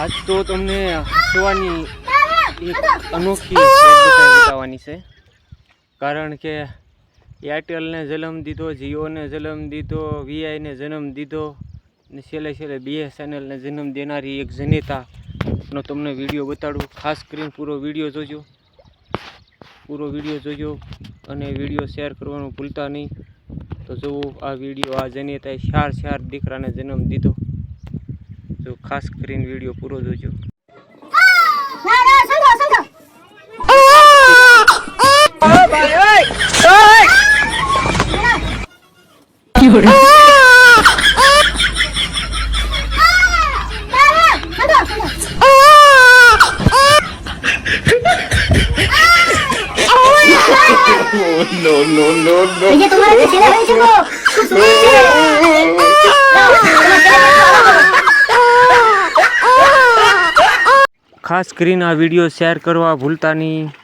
આજ તો તમને હસવાની એક અનોખી બતાવવાની છે. કારણ કે એરટેલને જન્મ દીધો જીઓને જન્મ દીધો વીઆઈને જન્મ દીધો ને છેલ્લે છેલ્લે બીએસએનએલને જન્મ દેનારી એક જનેતાનો તમને વીડિયો બતાડું. ખાસ કરીને પૂરો વીડિયો જોજો. પૂરો વીડિયો જોજો અને વીડિયો શેર કરવાનું ભૂલતા નહીં. તો જુઓ આ વીડિયો આ જનેતાએ ચાર ચાર દીકરાને જન્મ દીધો. તો ખાસ કરીને વિડીયો પૂરો જોજો ના ના સંગો સંગો ના ના સંગો સંગો no, no, no, no. ખાસ કરીને આ વીડિયો શેર કરવા ભૂલતા નહીં.